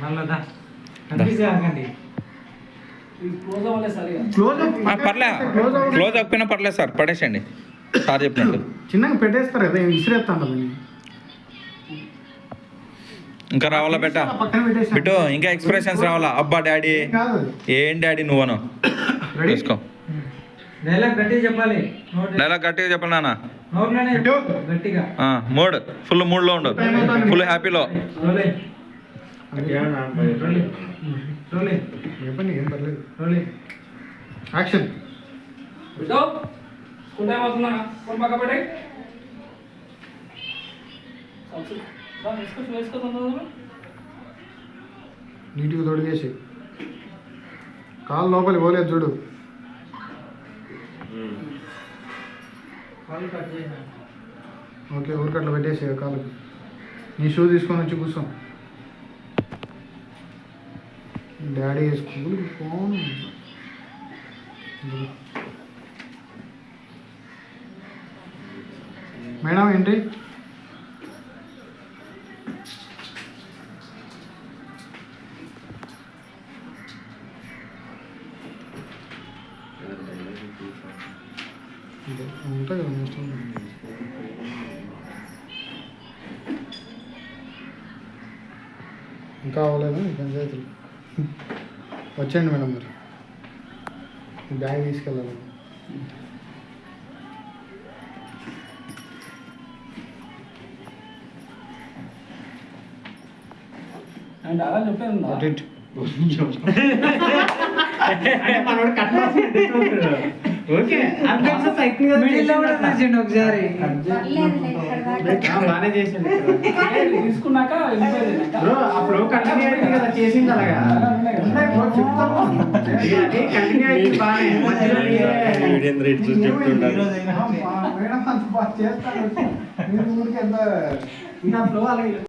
మళ్ళా ఆగండి ఇది క్లోజ్ అవ్వలేదు సరిగా క్లోజ్ ఆ, పర్లే. క్లోజ్ అవ్వకపోయినా పర్లేదు సార్. పడేసండి. సార్ చెప్పినట్టు. చిన్నగా పెట్టేస్తారు కదా విసిరేస్తాను ఇంకా రావాలా బెట్ట బిట్టు ఇంకా ఎక్స్ప్రెషన్స్ రావాలా? అబ్బా డాడీ. ఏం డాడీ నువ్వను? రెడీ తీసుకో డైలాగ్ గట్టిగా చెప్పాలి. నోట్ డైలాగ్ గట్టిగా చెప్పండి నాన్న. నోట్లోనే ఇటు. గట్టిగా. ఆ, మూడ్. ఫుల్ మూడ్లో ఉండు. ఫుల్ హ్యాపీలో యాక్షన్. ఇటు స్కూటర్ ఏమవుతున్నా ఫోన్ పక్క పెట్టి వేసుకో వేసుకో తొందరగా. నీట్గా తొడిగేసి. కాలు లోపలికి పోలేదు చూడు. ఓకే ఊరికట్లా పెట్టేసే కాలు నీ షూ తీసుకొని వచ్చి కూర్చో. డాడీ స్కూల్కి ఫోన్ మేడం ఏంటి? ఉంటాయి కదా మొత్తం ఇంకా అవ్వలేదు ఈ పంచాయతీలు? వచ్చేయండి మేడం మరి. బ్యాగ్ తీసుకెళ్ళాలి. అంటే అలా చెప్పాను అటు ఇటు. ఓకే. చూసిండు ఒకసారి? బాగానే చేసింది తీసుకున్నాక అప్పుడు కంటిన్యూ అయింది కదా చేసింది అలాగా? కంటిన్యూ అయింది బాగానే చేస్తాను నా ఫ్లో అలాగే